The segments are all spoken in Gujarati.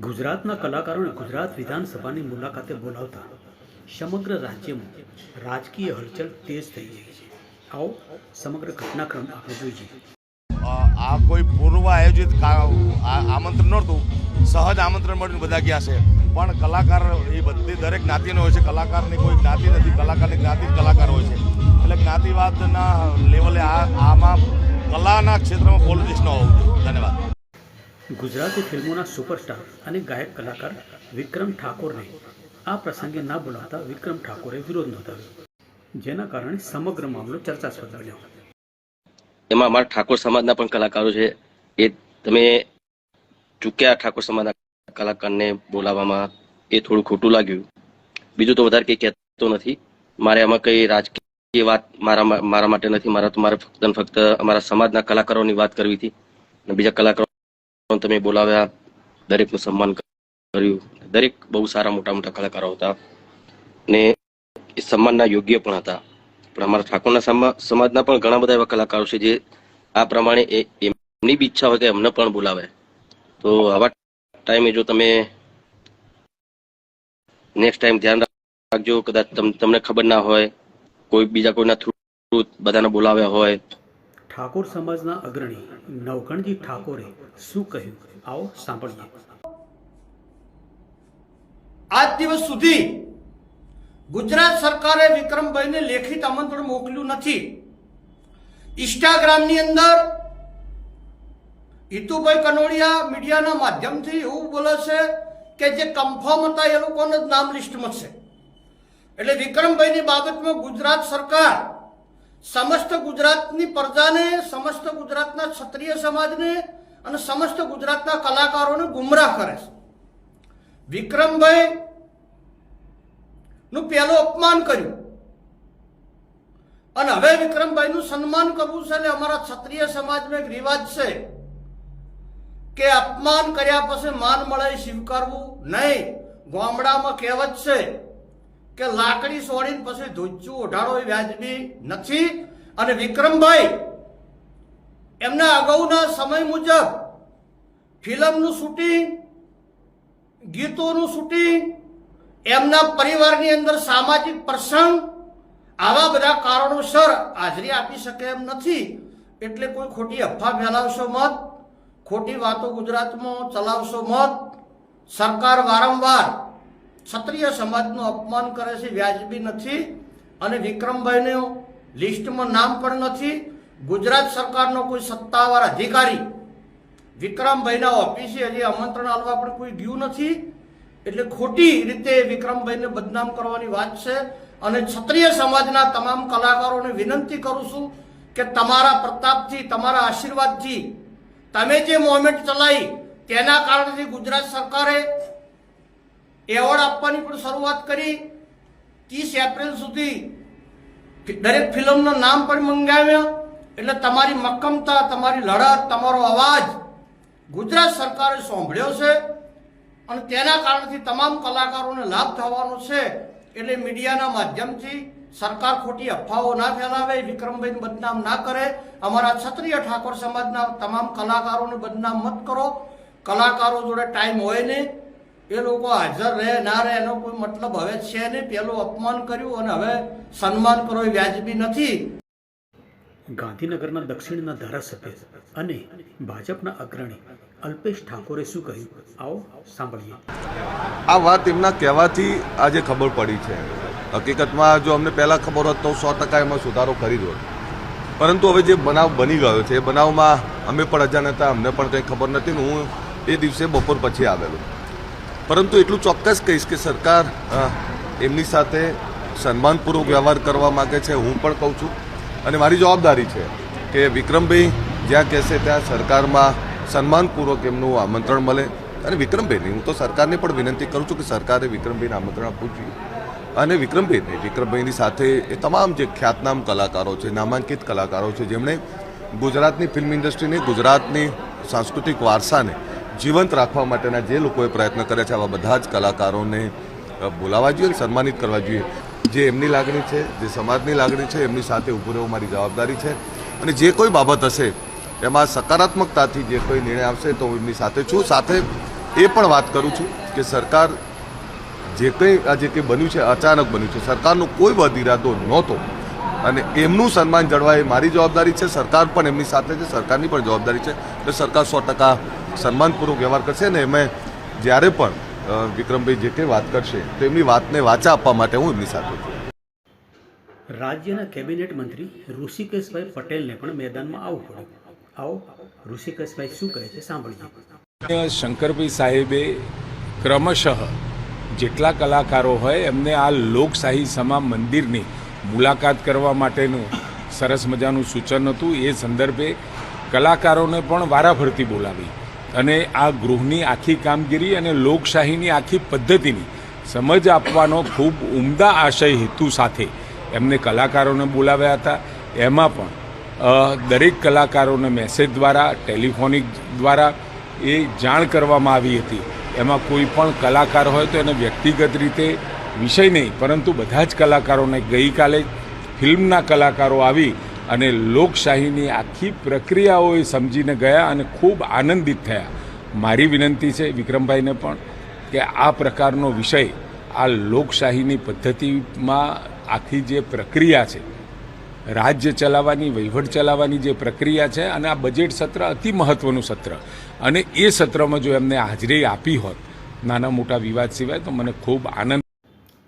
ગુજરાતના કલાકારોને ગુજરાત વિધાનસભાની મુલાકાતે બોલાવતા સમગ્ર રાજ્યમાં રાજકીય હલચલ તેજ થઈ ગઈ છે. આવો સમગ્ર ઘટનાક્રમ આપણે જોઈએ. આ કોઈ પૂર્વ આયોજિત આમંત્રણ નહોતું. સહજ આમંત્રણ મળીને બધા ગયા છે. પણ કલાકાર એ બધી દરેક જ્ઞાતિનો હોય છે. કલાકારની કોઈ જ્ઞાતિ નથી. કલાકારની જ્ઞાતિ કલાકાર હોય છે. એટલે જ્ઞાતિવાદના લેવલે આ આમાં કલાના ક્ષેત્રમાં પોલિટિક્સ ન હોવું ધન્યવાદ. ગુજરાતી ફિલ્મોના સુપરસ્ટાર અને ગાયક કલાકાર વિક્રમ ઠાકોરને આ પ્રસંગે ના બોલાવતા વિક્રમ ઠાકોરે વિરોધ નોંધાવ્યો, જેના કારણે સમગ્ર મામલો ચર્ચાસ્પદ બન્યો. એમાં અમારા ઠાકોર સમાજના પણ કલાકારો છે. એ તમે ચૂક્યા ઠાકોર સમાજના કલાકારને બોલાવવામાં એ થોડું ખોટું લાગ્યું. બીજું તો વધારે કંઈ કહેતો નથી. મારે આમાં કંઈ રાજકીય વાત મારા મારા માટે નથી. મારા તો મારે ફક્ત ફક્ત અમારા સમાજના કલાકારોની વાત કરવી હતી. અને બીજા કલાકારો તમે બોલાવ્યા, દરેકનું સન્માન કર્યું. દરેક બહુ સારા મોટા મોટા કલાકારો હતા ને એ સન્માનના યોગ્ય પણ હતા. પણ અમારા ઠાકોરના સમાજના પણ ઘણા બધા એવા કલાકારો છે જે આ પ્રમાણે એમની બી ઈચ્છા હોય કે એમને પણ બોલાવે. તો આવા ટાઈમે જો તમે નેક્સ્ટ ટાઈમ ધ્યાન રાખજો, કદાચ તમ- તમને ખબર ના હોય, કોઈ બીજા કોઈના થ્રુ બધાને બોલાવ્યા હોય ઠાકોર સમાજના અગ્રણી નવગણજી ઠાકોરે શું કહ્યું? આવો સાંભળીએ. આજ દિવસ સુધી ગુજરાત સરકારે વિક્રમભાઈને લેખિત આમંત્રણ મોકલ્યું નથી. ઇન્સ્ટાગ્રામની અંદર હિતુભાઈ કનોડિયા મીડિયાના માધ્યમથી એવું બોલે છે કે જે કન્ફર્મ હતા એ લોકોને જ નામ લિસ્ટમાં છે. એટલે વિક્રમભાઈની બાબતમાં ગુજરાત સરકાર સમસ્ત ગુજરાતની પ્રજાને, સમસ્ત ગુજરાતના ક્ષત્રિય સમાજને અને સમસ્ત ગુજરાતના કલાકારોને ગુમરાહ કરે છે. વિક્રમભાઈ નું પહેલું અપમાન કર્યું. અને હવે વિક્રમભાઈ નું સન્માન કરવું છે એટલે અમારા ક્ષત્રિય સમાજમાં એક રિવાજ છે કે અપમાન કર્યા પછી માન મળે સ્વીકારવું નહીં. ગામડામાં કહેવત છે કે લાકડી સોડીને પછી ધોચું ઓઢાડો એ વ્યાજબી નથી. અને વિક્રમભાઈ, એમના અગાઉના સમય મુજબ ફિલ્મનું શૂટિંગ, ગીતોનું શૂટિંગ, એમના પરિવારની અંદર સામાજિક પ્રસંગ, આવા બધા કારણોસર હાજરી આપી શકે એમ નથી. એટલે કોઈ ખોટી અફવા ફેલાવશો મત, ખોટી વાતો ગુજરાતમાં ચલાવશો મત. સરકાર વારંવાર ક્ષત્રિય સમાજનું અપમાન કરે છે વ્યાજબી નથી અને વિક્રમભાઈનું લિસ્ટમાં નામ પણ નથી. ગુજરાત સરકારનો કોઈ સત્તાવાર અધિકારી વિક્રમભાઈના ઓફિસે હજી આમંત્રણ આપવા પણ કોઈ ગયું નથી. એટલે ખોટી રીતે વિક્રમભાઈને બદનામ કરવાની વાત છે અને ક્ષત્રિય સમાજના તમામ કલાકારોને વિનંતી કરું છું કે તમારા પ્રતાપથી, તમારા આશીર્વાદથી તમે જે મોમેન્ટ ચલાવી તેના કારણથી ગુજરાત સરકારે એવોર્ડ આપવાની પણ શરૂઆત કરી. ત્રીસ એપ્રિલ સુધી દરેક ફિલ્મનું નામ પણ મંગાવ્યા. એટલે તમારી મક્કમતા, તમારી લડત તમારો અવાજ ગુજરાત સરકારે સાંભળ્યો છે અને તેના કારણથી તમામ કલાકારોને લાભ થવાનો છે. એટલે મીડિયાના માધ્યમથી સરકાર ખોટી અફવાઓ ના ફેલાવે, વિક્રમભાઈ બદનામ ના કરે. અમારા ક્ષત્રિય ઠાકોર સમાજના તમામ કલાકારોને બદનામ મત કરો. કલાકારો જોડે ટાઈમ હોય ને એ લોકો હાજર રહે ના રહે એનો કોઈ મતલબ હવે છે નહીં. પેલું અપમાન કર્યું અને હવે સન્માન કરો એ વ્યાજબી નથી. ગાંધીનગરના દક્ષિણના ધારાસભ્ય અને ભાજપના અગ્રણી અલ્પેશ ઠાકોરે શું કહ્યું? આવો સાંભળીએ. આ વાત એમના કહેવાથી આજે ખબર પડી છે. હકીકતમાં જો અમને પહેલાં ખબર હોત તો સો ટકા એમાં સુધારો કરી દો પરંતુ હવે જે બનાવ બની ગયો છે એ બનાવમાં અમે પણ અજાણ હતા અમને પણ કંઈ ખબર નથી ને હું એ દિવસે બપોર પછી આવેલો. પરંતુ એટલું ચોક્કસ કહીશ કે સરકાર એમની સાથે સન્માનપૂર્વક વ્યવહાર કરવા માગે છે, હું પણ કહું છું. અને મારી જવાબદારી છે કે વિક્રમભાઈ જ્યાં કહેશે ત્યાં સરકારમાં સન્માનપૂર્વક એમનું આમંત્રણ મળે. અને વિક્રમભાઈને હું તો સરકારને પણ વિનંતી કરું છું કે સરકારે વિક્રમભાઈને આમંત્રણ આપવું જોઈએ. અને વિક્રમભાઈને, વિક્રમભાઈની સાથે એ તમામ જે ખ્યાતનામ કલાકારો છે, નામાંકિત કલાકારો છે, જેમણે ગુજરાતની ફિલ્મ ઇન્ડસ્ટ્રીને, ગુજરાતની સાંસ્કૃતિક વારસાને જીવંત રાખવા માટેના જે લોકોએ પ્રયત્ન કર્યા છે, આવા બધા જ કલાકારોને બોલાવવા જોઈએ અને સન્માનિત કરવા જોઈએ. જે એમની લાગણી છે, જે સમાજની લાગણી છે, એમની સાથે ઊભું રહેવું મારી જવાબદારી છે. અને જે કોઈ બાબત હશે, એમાં સકારાત્મકતાથી જે કોઈ નિર્ણય આવશે તો હું એમની સાથે છું. સાથે એ પણ વાત કરું છું કે સરકાર જે કંઈ, આ જે કંઈ બન્યું છે, અચાનક બન્યું છે. સરકારનો કોઈ બદ ઇરાદો નહોતો. અને એમનું સન્માન જળવાય એ મારી જવાબદારી છે. સરકાર પણ એમની સાથે છે. સરકારની પણ જવાબદારી છે એટલે સરકાર સો ટકા સન્માનપૂર્વક વ્યવહાર કરશે ને એમ જ્યારે પણ વિક્રમભાઈ જે કંઈ વાત કરશે તો એમની વાતને વાચા આપવા માટે હું એમની સાથે છું. રાજ્યના કેબિનેટ મંત્રી ઋષિકેશભાઈ પટેલને પણ મેદાનમાં આવવું પડ્યું. આવો ઋષિકેશભાઈ શું કહે છે સાંભળીએ. શંકરભાઈ સાહેબે ક્રમશઃ જેટલા કલાકારો હોય એમને આ લોકશાહી સમા મંદિરની મુલાકાત કરવા માટેનું સરસ મજાનું સૂચન હતું. એ સંદર્ભે કલાકારોને પણ વારાફરતી બોલાવી અને આ ગૃહની આખી કામગીરી અને લોકશાહીની આખી પદ્ધતિની સમજ આપવાનો ખૂબ ઉમદા આશય હેતુ સાથે એમને કલાકારોને બોલાવ્યા હતા. એમાં પણ દરેક કલાકારોને મેસેજ દ્વારા, ટેલિફોનિક દ્વારા એ જાણ કરવામાં આવી હતી. એમાં કોઈ પણ કલાકાર હોય તો એને વ્યક્તિગત રીતે વિષય નહીં, પરંતુ બધા જ કલાકારોને ગઈકાલે ફિલ્મના કલાકારો આવી અને લોકશાહીની આખી પ્રક્રિયાઓ એ સમજીને ગયા અને ખૂબ આનંદિત થયા. મારી વિનંતી છે વિક્રમભાઈને પણ કે આ પ્રકારનો વિષય આ લોકશાહીની પદ્ધતિમાં આખી જે પ્રક્રિયા છે, રાજ્ય ચલાવવાની, વહીવટ ચલાવવાની જે પ્રક્રિયા છે અને આ બજેટ સત્ર અતિ મહત્વનું સત્ર. અને એ સત્રમાં જો એમને હાજરી આપી હોત, નાના મોટા વિવાદ સિવાય, તો મને ખૂબ આનંદ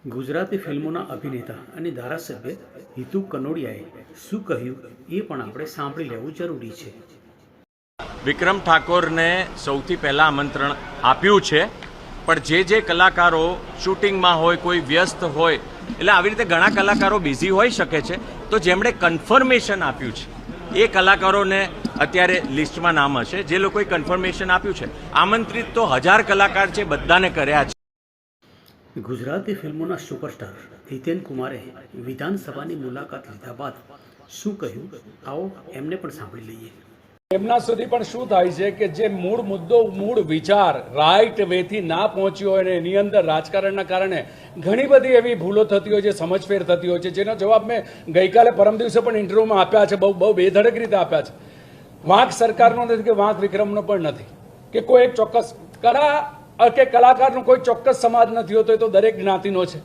ગુજરાતી ફિલ્મોના અભિનેતા અને ધારાસભ્ય હિતુ કનોડિયાએ શું કહ્યું એ પણ આપણે સાંભળી લેવું જરૂરી છે. વિક્રમ ઠાકોરને સૌથી પહેલાં આમંત્રણ આપ્યું છે, પણ જે જે કલાકારો શૂટિંગમાં હોય, કોઈ વ્યસ્ત હોય, એટલે આવી રીતે ઘણા કલાકારો બિઝી હોઈ શકે છે, તો જેમણે કન્ફર્મેશન આપ્યું છે, એ કલાકારોને અત્યારે લિસ્ટમાં નામ હશે, જે લોકોએ કન્ફર્મેશન આપ્યું છે. આમંત્રિત તો હજાર કલાકાર છે, બધાને કર્યા છે. ગુજરાતી ફિલ્મોના સુપરસ્ટાર હિતેન કુમારે વિધાનસભાની મુલાકાત લીધા બાદ શું કહ્યું? આવો એમને પણ સાંભળી લઈએ. એમના સુધી પણ શું થાય છે કે જે મૂળ મુદ્દો મૂળ વિચાર રાઈટ વેથી ના પહોંચ્યો હોય અને એની અંદર રાજકારણના કારણે ઘણી બધી એવી ભૂલો થતી હોય છે સમજફેર થતી હોય છે જેનો જવાબ મેં ગઈકાલે પરમ દિવસે પણ ઇન્ટરવ્યુમાં આપ્યા છે બહુ બહુ બેધડક રીતે આપ્યા છે. વાંક સરકારનો નથી કે વાંક વિક્રમનો પણ નથી. કે કોઈ એક ચોક્કસ અ, કે કલાકારનો કોઈ ચોક્કસ સમાજ નથી હોતો, એ તો દરેક જ્ઞાતિનો છે.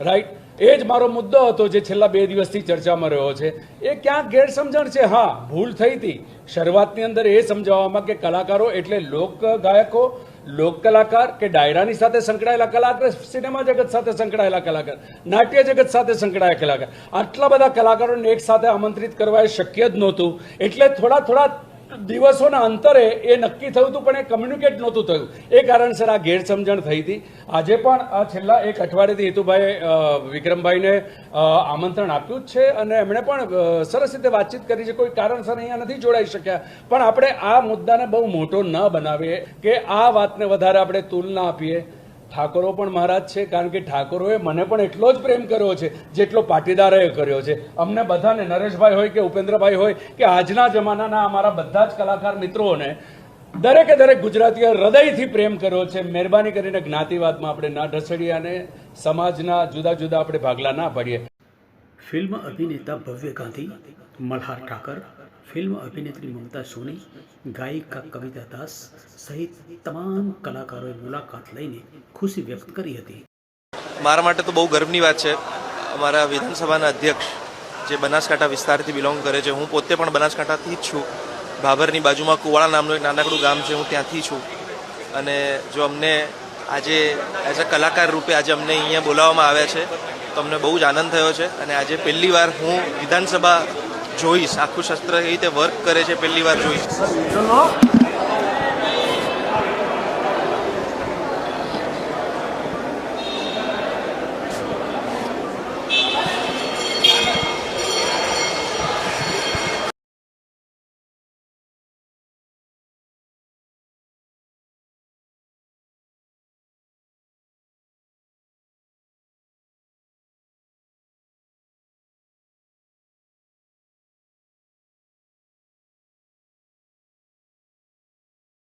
રાઈટ એ જ મારો મુદ્દો હતો જે છેલ્લા બે દિવસથી ચર્ચામાં રહ્યો છે. એ ક્યાંક ગેરસમજણ છે. હા, ભૂલ થઈ હતી. શરૂઆતની અંદર એ સમજાવવામાં કે કલાકારો એટલે લોક ગાયકો, લોક કલાકાર કે ડાયરાની સાથે સંકળાયેલા કલાકાર, સિનેમા જગત સાથે સંકળાયેલા કલાકાર, નાટ્ય જગત સાથે સંકળાયેલા કલાકાર. આટલા બધા કલાકારોને એક સાથે આમંત્રિત કરવા એ શક્ય જ નહોતું. એટલે થોડા થોડા દિવસોના અંતરે એ નક્કી થયું હતું, પણ એ કમ્યુનિકેટ નહોતું થયું. એ કારણસર આ ગેરસમજણ થઈ હતી. આજે પણ, આ છેલ્લા એક અઠવાડિયેથી હેતુભાઈ વિક્રમભાઈને આમંત્રણ આપ્યું જ છે અને એમણે પણ સરસ રીતે વાતચીત કરી છે. કોઈ કારણસર અહીંયા નથી જોડાઈ શક્યા. પણ આપણે આ મુદ્દાને બહુ મોટો ન બનાવીએ કે આ વાતને વધારે આપણે તુલના આપીએ. ઠાકોરો પણ મહારાજ છે, કારણ કે ઠાકોરોએ મને પણ એટલો જ પ્રેમ કર્યો છે, જેટલો પાટીદારે કર્યો છે. અમને બધાને નરેશભાઈ હોય કે ઉપેન્દ્રભાઈ હોય કે આજના જમાનાના અમારા બધા જ કલાકાર મિત્રોને દરેકે દરેક ગુજરાતીઓ હૃદયથી પ્રેમ કર્યો છે. મહેરબાની કરીને જ્ઞાતિવાદમાં આપણે ના ઢસડીએ અને સમાજના જુદા જુદા આપણે ભાગલા ના પાડીએ. ફિલ્મ અભિનેતા ભવ્ય ગાંધી, મલ્હાર ઠાકર ફિલ્મ અભિનેત્રી મમતા સોની, ગાયિકા કવિતા દાસ સહિત તમામ કલાકારોએ મુલાકાત લઈને ખુશી વ્યક્ત કરી હતી. મારા માટે તો બહુ ગર્વની વાત છે. અમારા વિધાનસભાના અધ્યક્ષ જે બનાસકાંઠા વિસ્તારથી બિલોંગ કરે છે, હું પોતે પણ બનાસકાંઠાથી જ છું. ભાભરની બાજુમાં કુવાળા નામનું એક નાનકડું ગામ છે, હું ત્યાંથી છું. અને જો અમને આજે એઝ અ કલાકાર રૂપે આજે અમને અહીંયા બોલાવવામાં આવ્યા છે, તો અમને બહુ જ આનંદ થયો છે. અને આજે પહેલી વાર હું વિધાનસભા જોઈશ. આખું શસ્ત્ર એ રીતે વર્ક કરે છે પહેલી વાર જોઈશ.